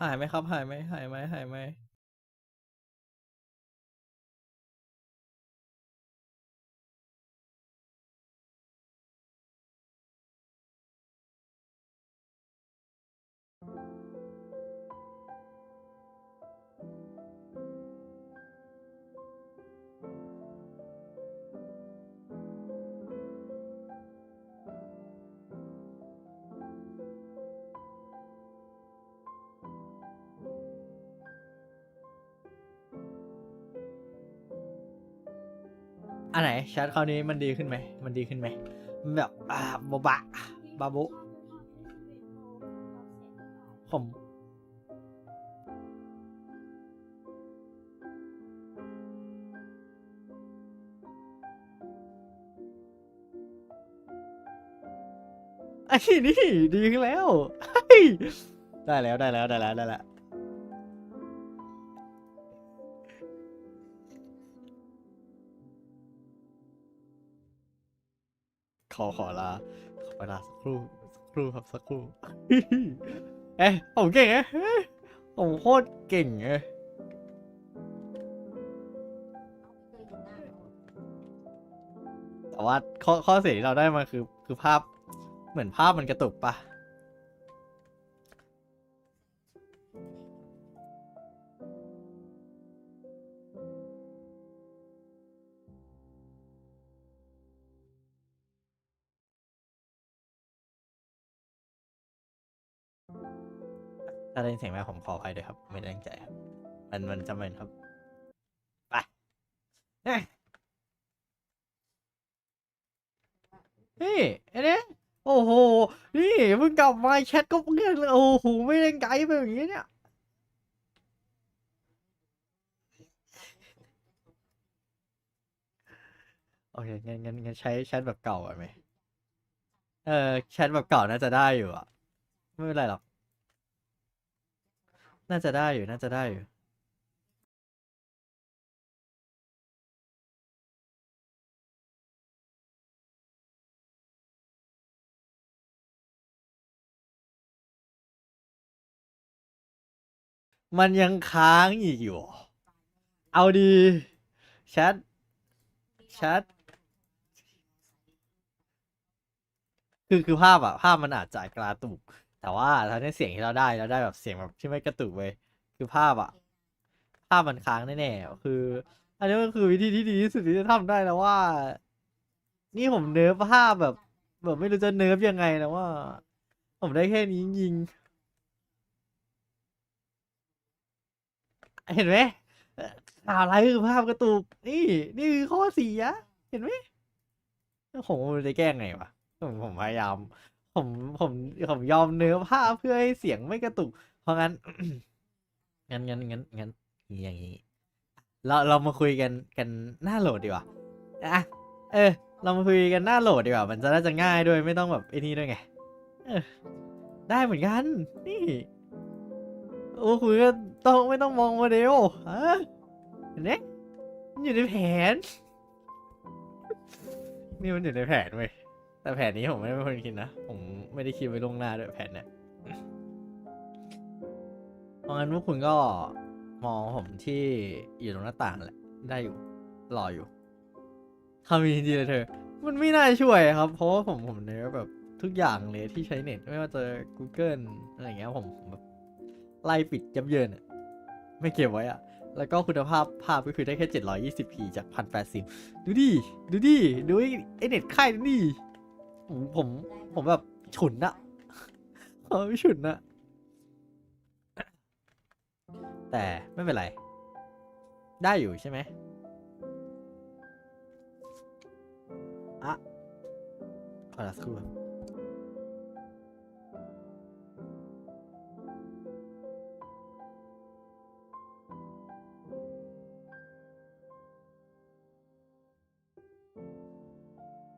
หายไหมครับ หายไหมหายไหมหายไหม อันไหนแชทคราวนี้มันดีขึ้นไหม มันดีขึ้นไหมมันแบบอ่าบบะบาบุ ผม ไอ้นี่ ดีขึ้นแล้วเฮ้ยได้แล้วได้แล้วได้แล้วได้แล้ว ขอขอลาขอเวลาสักครู่สักครู่ครับสักครู่ เอ๊ะผมเก่งเอ๊ะผมโคตรเก่งเอ๊ะแต่ว่าข้อข้อเสียที่เราได้มาคือคือภาพเหมือนภาพมันกระตุกปะ ถ้าได้ยินเสียงแม่ผมขออภัยด้วยครับ ไม่ได้ตั้งใจครับ มันมันจำเป็นครับไปเฮ้ยนี่ไอ้เนี่ยโอ้โห นี่เพิ่งกลับมาแชทก็เพื่อนเลยโอ้โหไม่ได้ไกลไปอย่างนี้เนี่ยโอเคงั้นงั้นงั้นใช้แชทแบบเก่าก่อนไหมเออแชทแบบเก่าน่าจะได้อยู่อะ ไม่เป็นไรหรอก น่าจะได้อยู่ น่าจะได้อยู่มันยังค้างอีกอยู่ เอเอาดีแชทแชทคือคือภาพอะภาพมันอาจจะกระตุก แต่ว่าตอนนี้เสียงที่เราได้เราได้แบบเสียงแบบที่ไม่กระตุกเว้ยคือภาพอะภาพมันค้างแน่ๆคือ อันนี้ก็คือวิธีที่ดีที่สุดที่จะทำได้แล้วว่า นี่ผมเนิร์ฟภาพแบบ แบบไม่รู้จะเนิร์ฟยังไงนะว่า ผมได้แค่นี้จริงเห็นไหมอ่อข่าวร้ายคือภาพกระตุกนี่นี่คือข้อเสียเห็นไหมผมจะแก้ไงวะผมพยายาม ผมผมผมยอมเนื้อภาเพื่อให้เสียงไม่กระตุก เพราะงั้น งั้นงั้นงั้นงั้นอย่างนี้ เราเรามาคุยกันกันหน้าโหลดดีกว่าอะเออ เรามาคุยกันหน้าโหลดดีกว่า มันจะน่าจะง่ายด้วยไม่ต้องแบบไอ้นี่ด้วยไงได้เหมือนกัน นี่โอ้คุยก็ต้องไม่ต้องมองโมเดลฮะเห็นไหมมันอยู่ในแผน นี่มันอยู่ในแผนเว้ย แต่แผนนี้ผมไม่ได้เป็นคนคิดนะ ผมไม่ได้คิดไว้ล่วงหน้าด้วยแผนเนี่ยเพราะงั้นพวกคุณก็มองผมที่อยู่ตรงหน้าต่างแหละ ได้อยู่ รออยู่ทำจริงๆเลยเธอ มันไม่น่าช่วยครับ เพราะว่าผมผมเนี่ยแบบทุกอย่างเลยที่ใช้เน็ต ไม่ว่าจะ Google อะไรเงี้ยผมแบบไล่ปิดยับเยินอะไม่เก็บไว้อะแล้วก็คุณภาพภาพก็คือได้แค่ 720p จาก 1080 ดูดิ ดูดิ ดูไอ้ไอเน็ตค่ายนี่ ผมผมผมแบบฉุนอะผมฉุนอะแต่ไม่เป็นไร ได้อยู่ใช่ไหมอะขอรับสักครู่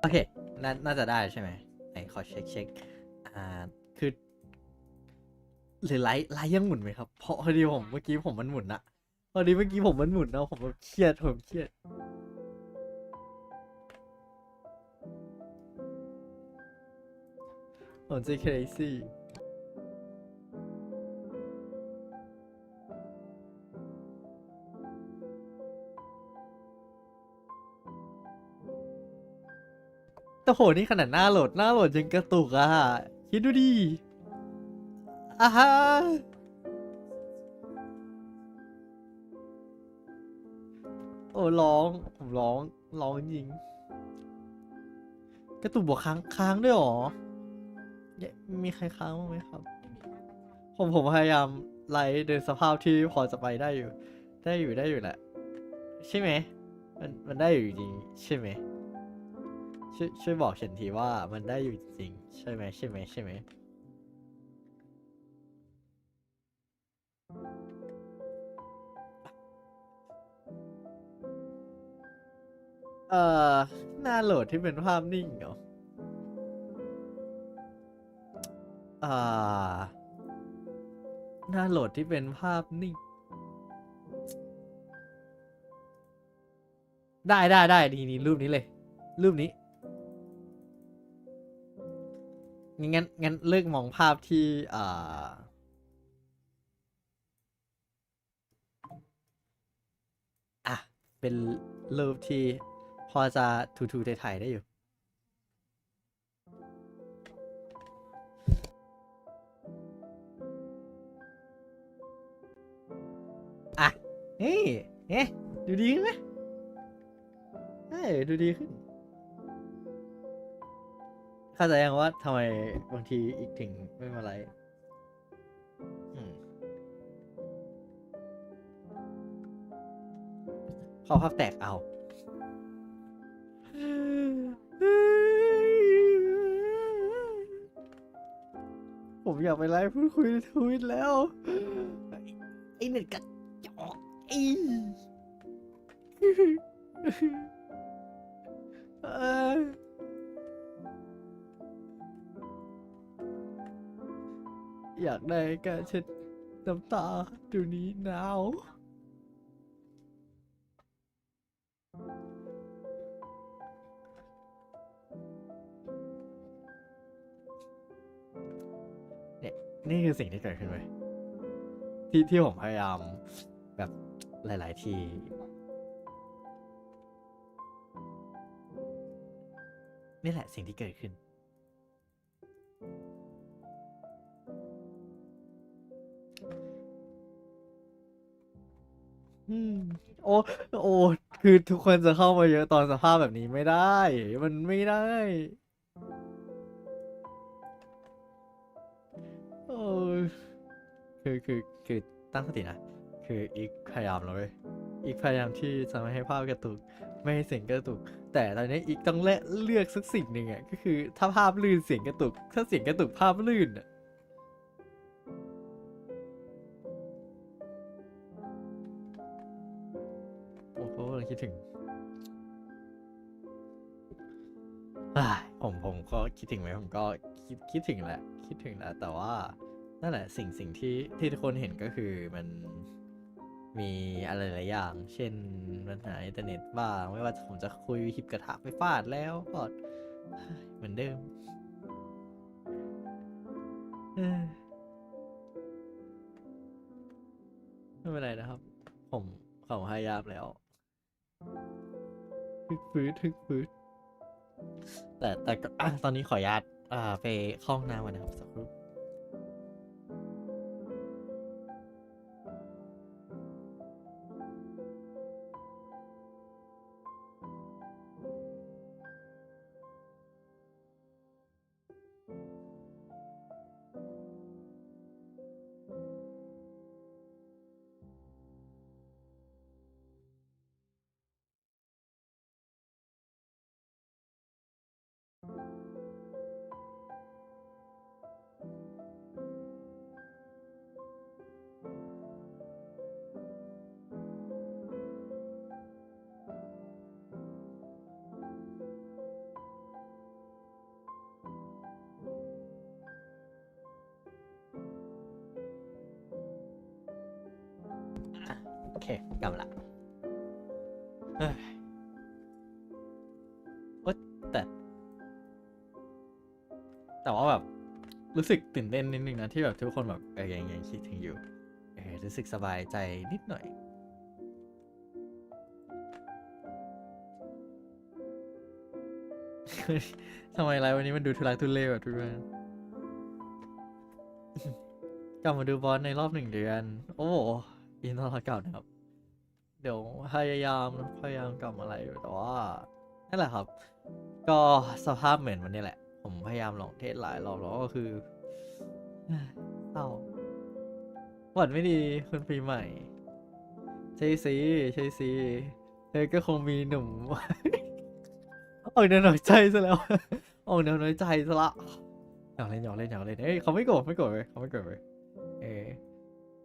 โอเค นาน่าจะได้ใช่ไหมไหนขอเช็คเช็คอ่าคือ หรือไลท์ไลท์ยังหมุนไหมครับ เพราะพอดีผมเมื่อกี้ผมมันหมุนอะพอดีเมื่อกี้ผมมันหมุนนะผมแบบเครียดผมเครียดผมจะ crazy โหนี่ขนาดหน้าโหลดหน้าโหลดยังกระตุกอะคิดดูดิอ่าฮะโอ้ร้องผมร้องร้องจริงกระตุกบวกค้างค้างด้วยหรอยมีใครค้างบ้างไหมครับ ผมผมพยายามไล่ในสภาพที่พอจะไปได้อยู่ ได้อยู่ได้อยู่แหละ ใช่ไหม มันมันได้อยู่จริงใช่ไหม ช่วยช่วยบอกฉันทีว่ามันได้อยู่จริง ใช่ไหมใช่ไหมใช่ไหมเอ่อหน้าโหลดที่เป็นภาพนิ่งเหรออ่าหน้าโหลดที่เป็นภาพนิ่ง ได้ได้ได้นี่นี่รูปนี้เลย รูปนี้ งั้นงั้นเลิกมองภาพที่อ่าอะ เป็นรูปที่พอจะทูทูไทยๆได้อยู่อะเฮ้ยเอ๊ะดูดีขึ้นไหมเฮ้ยดูดีขึ้น เข้าใจยังว่าทำไมบางทีอีกถึงไม่มาไลฟ์อืมขอภาพแตกเอาผมอยากไปไลฟ์พูดคุยในทวิตแล้ว ไอ้เน็ตกระจอกไอ้เอ้ย อยากได้การเช็ดน้ำตาดี๋ยวนี้หนาวเนี่ยนี่คือสิ่งที่เกิดขึ้นไปที่ที่ผมพยายามแบบหลาย ๆ ทีนี่แหละสิ่งที่เกิดขึ้น อ้โอ้คือทุกคนจะเข้ามาเยอะตอนสภาพแบบนี้ไม่ได้ มันไม่ได้ โอ้ยคือคือคือตั้งสตินะ คืออีกพยายามแล้วเว้ยอีกพยายามที่จะไม่ให้ภาพกระตุก ไม่ให้เสียงกระตุก แต่ตอนนี้อีกต้องเลือกเลือกสักสิ่งหนึ่งอะก็คือถ้าภาพลื่นเสียงกระตุก ถ้าเสียงกระตุกภาพลื่นอะ คิดถึงอ่าผมผมก็คิดถึงไหมผมก็คิดคิดถึงแหละ คิดถึงแหละ แต่ว่านั่นแหละสิ่งสิ่งที่ที่ทุกคนเห็นก็คือมันมีอะไรหลายอย่าง เช่นปัญหาอินเทอร์เน็ตบ้าง ไม่ว่าผมจะคุยหิบกระทะไปฟาดแล้วก็เหมือนเดิมเอ้ยไม่เป็นไรนะครับ ผมเขาพยายามแล้วึกฟื้นทึกฟื้นแต่แต่ก็อะตอนนี้ขออนุญาตอ่าไปเข้าห้องน้ำก่อนนะครับสักครู่ เคกลับมาละเฮ้ยโอ๊ยแต่ แต่ว่าแบบ รู้สึกตื่นเต้นนิดนึงนะ ที่แบบทุกคนแบบเออยังยังคิดถึงอยู่เออรู้สึกสบายใจนิดหน่อยทำไมไลฟ์วันนี้มันดูทุลักทุเลแบบทุกคนกลับมาดูบอลในรอบหนึ่งเดือน โอ้อินทร์เก่านะครับ เดี๋ยวพยายามพยายามกลับมาอะไรอยู่แต่ว่านั่นแหละครับ ก็สภาพเหมือนวันนี้แหละ ผมพยายามลองเทสหลายรอบแล้วก็คือเศร้าหวัดไม่ดีคุณปีใหม่ใช่สิใช่สิเธอก็คงมีหนุ่มออกแนวน้อยใจซะแล้วออกแนวน้อยใจซะละอยากเล่นอยากเล่นอยากเล่นเอ้ยเขาไม่โกรธไม่โกรธเลยเขาไม่โกรธเลยเออ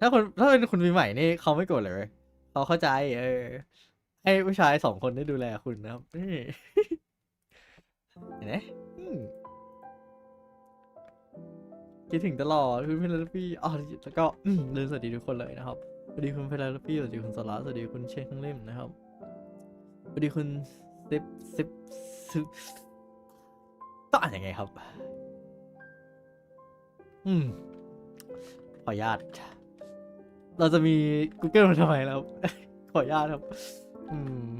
ถ้าคนถ้าเป็นคุณปีใหม่นี่เขาไม่โกรธเลย เขาเข้าใจ เออ ให้ผู้ชายสองคนได้ดูแลคุณนะครับนี่เห็นไหมคิดถึงตลอดคุณเพลลปี้อ๋อแล้วก็อืมลืมสวัสดีทุกคนเลยนะครับสวัสดีคุณเพลลปี้สวัสดีคุณสลาสวัสดีคุณเชคทั้งเล่มนะครับสวัสดีคุณซิปซิปซิปต้องอ่านยังไงครับ อืมขออนุญาต เราจะมี Google มาทำไมแล้ว ขออนุญาตครับ อืม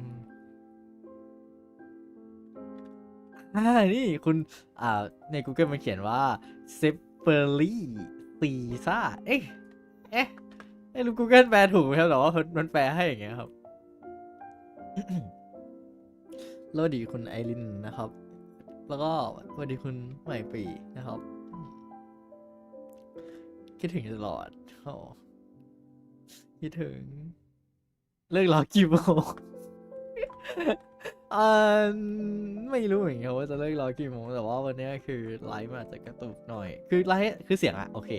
อ่านี่คุณ อ่า ใน Google มันเขียนว่า s e p e r y c e s a เอ๊ะ เอ๊ะไม่รู้ Google แปลถูกไหมครับแต่ว่ามันแปลให้อย่างเงี้ยครับแล้วสวัสดีคุณไอรินนะครับ แล้วก็สวัสดีคุณใหม่ปีนะครับ คิดถึงตลอดโอ้ คิดถึง เลิกรอกี่โมงอ่าไม่รู้เหมือนกันว่าจะเลิกรอกี่โมงแต่ว่าวันนี้คือไลฟ์มันอาจจะกระตุกหน่อย คือไลฟ์คือเสียงอะโอเค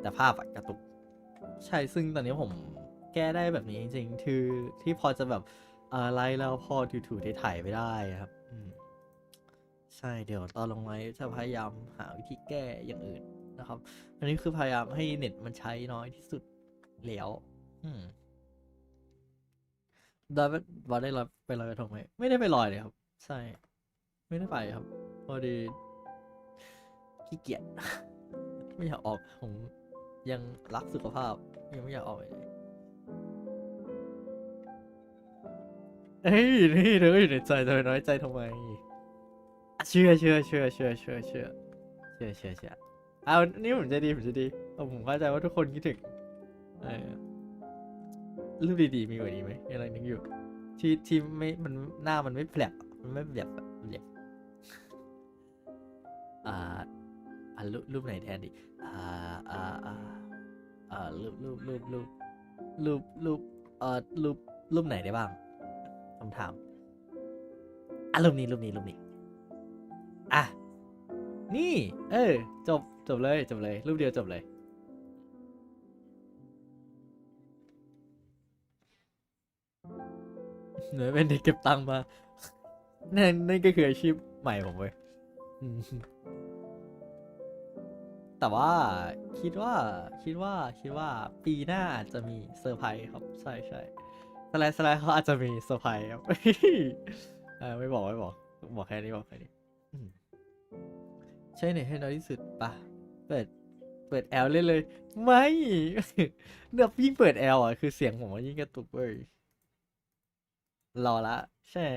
แต่ภาพอะกระตุก ใช่ซึ่งตอนนี้ผมแก้ได้แบบนี้จริงๆ คือที่พอจะแบบเอ่อไลฟ์แล้วพอถูๆได้ถ่ายๆไปได้ครับใช่เดี๋ยวตอนลงไลฟ์จะพยายามหาวิธีแก้อย่างอื่นนะครับ อันนี้คือพยายามให้เน็ตมันใช้น้อยที่สุดแล้ว ดอยบอสได้ลอยไปลอยกระทงไหมไม่ได้ไปลอยเลยครับ ใช่ ไม่ได้ไปครับ พอดีขี้เกียจไม่อยากออกผมยังรักสุขภาพ ยังไม่อยากออกเลยเฮ้ยนี่เธอก็อยู่ในใจเธอน้อยใจทำไมเชื่อเชื่อเชื่อเชื่อเชื่อเชื่อเชื่อเชื่อเชื่อเอานี่ผมจะดีผมจะดีผมเข้าใจว่าทุกคนคิดถึงเออ รูปดีๆ มีกว่านี้ไหมยังนึกอยู่ ที่ที่ไม่มันหน้ามันไม่แผลบมันไม่แบบแบบแบบอ่าอ่ารูปรูปไหนแทนดีอ่าอ่าอ่าอ่ารูปรูปรูปรูปรูปรูปเอ่อรูปรูปไหนได้บ้างคำถามอะรูปนี้รูปนี้รูปนี้อะนี่ เออ จบจบเลยจบเลย รูปเดียวจบเลย เหนือเป็นเด็กเก็บตังค์มา นั่นนั่นก็คืออาชีพใหม่ผมเว้ยอืมแต่ว่าคิดว่าคิดว่าคิดว่าปีหน้าอาจจะมีเซอร์ไพรส์ครับ ใช่ใช่สไลด์สไลด์เขาอาจจะมีเซอร์ไพรส์ครับ เออไม่บอกไม่บอก บอกแค่นี้บอกแค่นี้อืมใช่เน็ตให้น้อยที่สุดปะเปิดเปิดแอลเล่นเลย ไม่ เนี่ยยิ่งเปิดแอลอะคือเสียงผมว่ายิ่งกระตุกเว้ย รอละใช่ไหม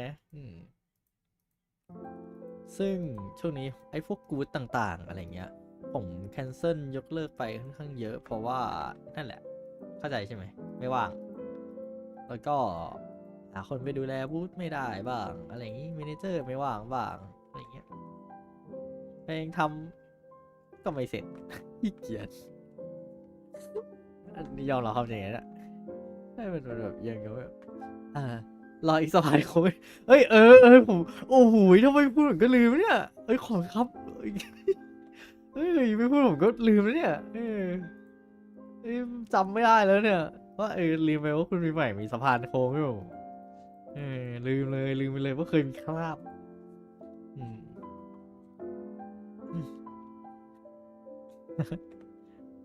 ซึ่งช่วงนี้ไอ้พวกกู๊ดต่างๆ อะไรเงี้ย ผมแคนเซิลยกเลิกไปค่อนข้างเยอะ เพราะว่านั่นแหละ เข้าใจใช่ไหม ไม่ว่าง แล้วก็หาคนไปดูแลบูธไม่ได้บ้าง อะไรอย่างงี้เมเนเจอร์ไม่ว่างบ้าง อะไรเงี้ยเพลงทำก็ไม่เสร็จขี้เกียจอันนี้ยอมรับความจริงนะให้มันแบบยังเงี้ยแบบอ่า รออีกสะพายโค้งเอ้ยเออเออผมโอ้โหทำไมพูดผมก็ลืมเนี่ยเอ้ยขอครับเอ้ยไม่พูดผมก็ลืมแล้วเนี่ยเออเอ้ยจำไม่ได้แล้วเนี่ยว่าเออลืมไปว่าคุณมีใหม่มีสะพานโค้งอยู่เออลืมเลยลืมไปเลยว่าเคยมีคราบอืม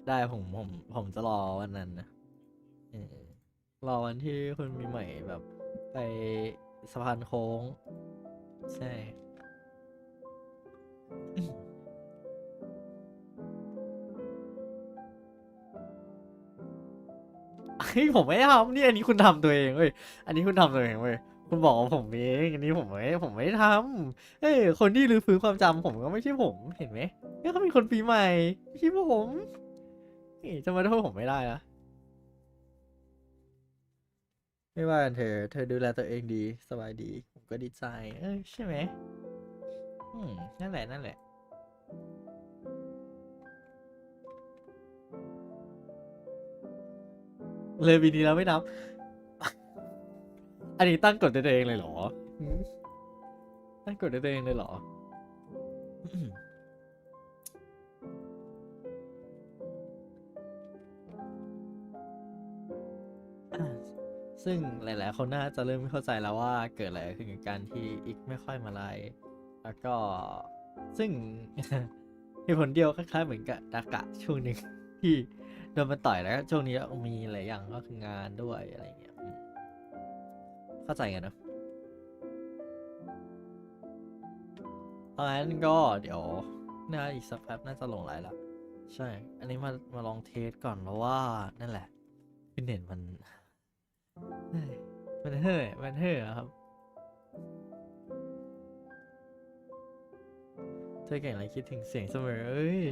ได้ผมผมผมจะรอวันนั้นนะรอวันที่คุณมีใหม่แบบ ไปสะพานโค้ง ใช่ฮ้ยผมไม่ทำนี่อันนี้คุณทำตัวเองเว้ย อันนี้คุณทำตัวเองเว้ย คุณบอกผมเอง อันนี้ผมไม่ ผมไม่ทำเอ้ย คนที่รื้อฟื้นความจำผมก็ไม่ใช่ผม เห็นไหมเนี่ยเขาเป็นคนปีใหม่ไม่ใช่ผมนี่จะมาโทษผมไม่ได้นะ ไม่ว่ากันเธอ เธอดูแลตัวเองดี สบายดี ผมก็ดีใจ เออใช่ไหม อืม นั่นแหละ นั่นแหละ เลยปีนี้แล้วไม่นับ อันนี้ตั้งกฎด้วยตัวเองเลยเหรอหืมตั้งกฎด้วยตัวเองเลยเหรออื ซึ่งหลาย ๆ คนน่าจะเริ่มไม่เข้าใจแล้วว่าเกิดอะไรขึ้นกับการที่อีกไม่ค่อยมาไลฟ์แล้วก็ซึ่งเหตุผลเดียวคล้าย ๆ เหมือนกับดากะช่วงหนึ่งที่โดนมันต่อยแล้วช่วงนี้มีหลายอย่างก็คืองานด้วยอะไรเงี้ยเข้าใจกันนะเพราะงั้นก็เดี๋ยวน่าอีกสักแป๊บน่าจะลงไลน์ละใช่ อันนี้มามาลองเทสก่อนเพราะว่านั่นแหละฟินเน็ตมัน มันเฮ่อมันเฮ่อครับเธอเก่งอะไรคิดถึงเสียงเสมอ เอ้ย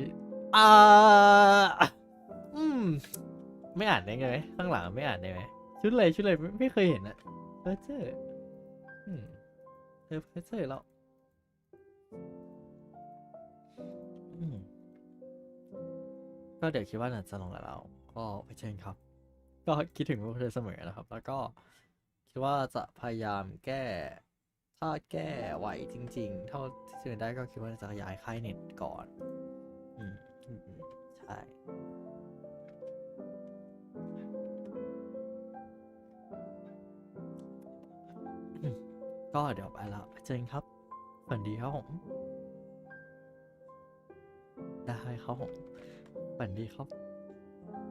อ่าอืม ไม่อ่านได้ไงไหมข้างหลังไม่อ่านได้ไหม ชุดอะไรชุดอะไรไม่ไม่เคยเห็นอะเพอเจอร์อืมเออเพอเจอร์แล้วก็เดี๋ยวคิดว่าน่าจะลงกับเรา ก็ไปเจอกันครับ ก็คิดถึงพวกเธอเสมอนะครับ แล้วก็คิดว่าจะพยายามแก้ ถ้าแก้ไหวจริง ๆ เท่าที่จะได้ก็คิดว่าจะย้ายค่ายเน็ตก่อน อืมอืมอืมใช่ก็เดี๋ยวไปละไปเจนครับฝันดีครับผมได้ครับผมฝันดีครับ